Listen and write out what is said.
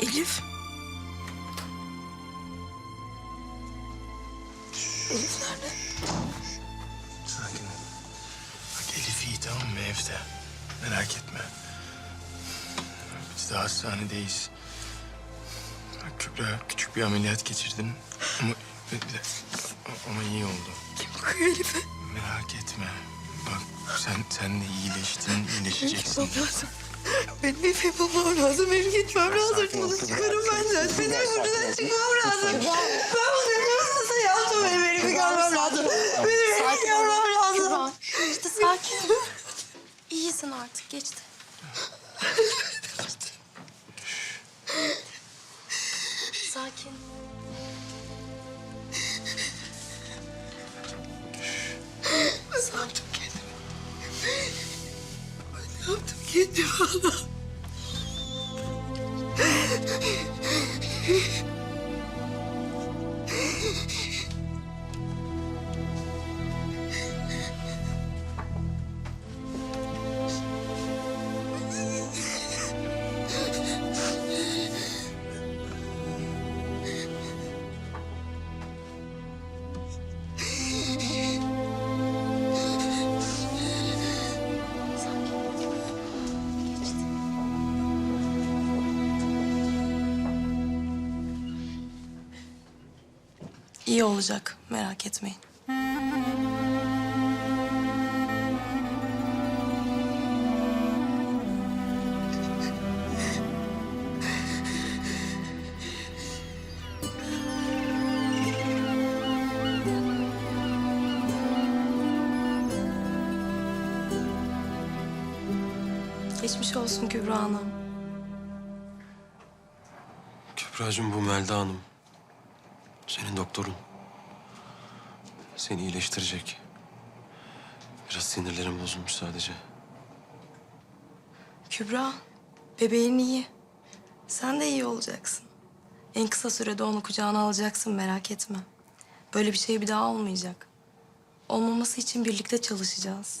Elif. Elif nerede? Sakin ol. Bak Elif iyi tamam mı evde? Merak etme. Biz de hastanedeyiz. Bak Kübra küçük bir ameliyat geçirdin. Ama, ama iyi oldu. Kim bakıyor Elif'e? Merak etme. Bak sen sen de iyileştin, iyileşeceksin. gitmem lazım. Benim Elif'i bulmam lazım. Benim gitmem lazım. Bunu çıkarım benden. Benim buradan çıkmam lazım. Ben bunu nasıl yaptım? Benim Elif'i görmem lazım. Benim Elif'i görmem lazım. İşte sakin. İyisin artık, geçti. Allah? İyi olacak, merak etmeyin. Geçmiş olsun Kübra Hanım. Kübra'cığım bu Melda Hanım. Senin doktorun. Seni iyileştirecek. Biraz sinirlerim bozulmuş sadece. Kübra, bebeğin iyi. Sen de iyi olacaksın. En kısa sürede onu kucağına alacaksın merak etme. Böyle bir şey bir daha olmayacak. Olmaması için birlikte çalışacağız.